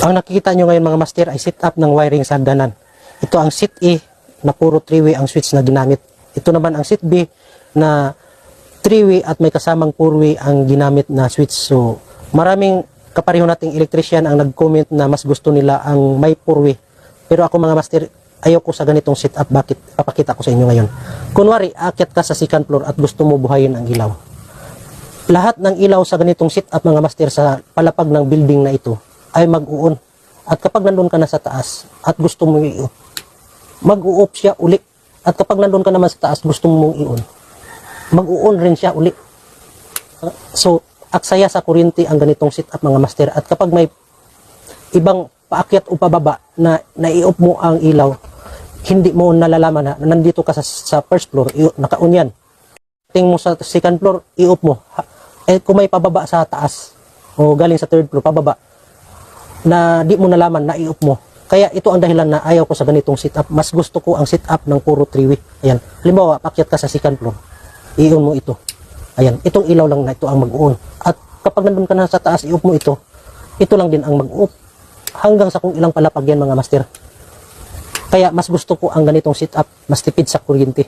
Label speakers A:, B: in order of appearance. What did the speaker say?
A: Ang nakikita nyo ngayon mga master ay set up ng wiring sa hagdanan. Ito ang set A na puro 3-way ang switch na ginamit. Ito naman ang set B na 3-way at may kasamang 4-way ang ginamit na switch. So maraming kapareho nating electrician ang nag-comment na mas gusto nila ang may 4-way. Pero ako mga master, ayoko sa ganitong setup. Bakit? Papakita ko sa inyo ngayon. Kunwari, aakyat ka sa second floor at gusto mo buhayin ang ilaw. Lahat ng ilaw sa ganitong setup mga master sa palapag ng building na ito ay mag-uon. At kapag nandun ka na sa taas at gusto mo i-on, mag-u-off siya uli. At kapag nandun ka naman sa taas, gusto mong i-on, mag-uon rin siya uli. So, aksaya sa kuryente ang ganitong setup mga master. At kapag may ibang paakyat o pababa na nai-off mo ang ilaw, hindi mo nalalaman na nandito ka sa, sa first floor, i- naka-on yan. Ting mo sa second floor, i-off mo. Eh, kung may pababa sa taas, o galing sa third floor, pababa, na di mo nalaman, na i-off mo. Kaya ito ang dahilan na ayaw ko sa ganitong setup. Mas gusto ko ang setup ng puro 3-way. Ayan. Halimbawa, pakyat ka sa second floor, i-on mo ito. Ayan. Itong ilaw lang na ito ang mag-on. At kapag nandun ka na sa taas, i-off mo ito. Ito lang din ang mag-off. Hanggang sa kung ilang palapag yan mga master. Kaya mas gusto ko ang ganitong setup, mas tipid sa kuryente.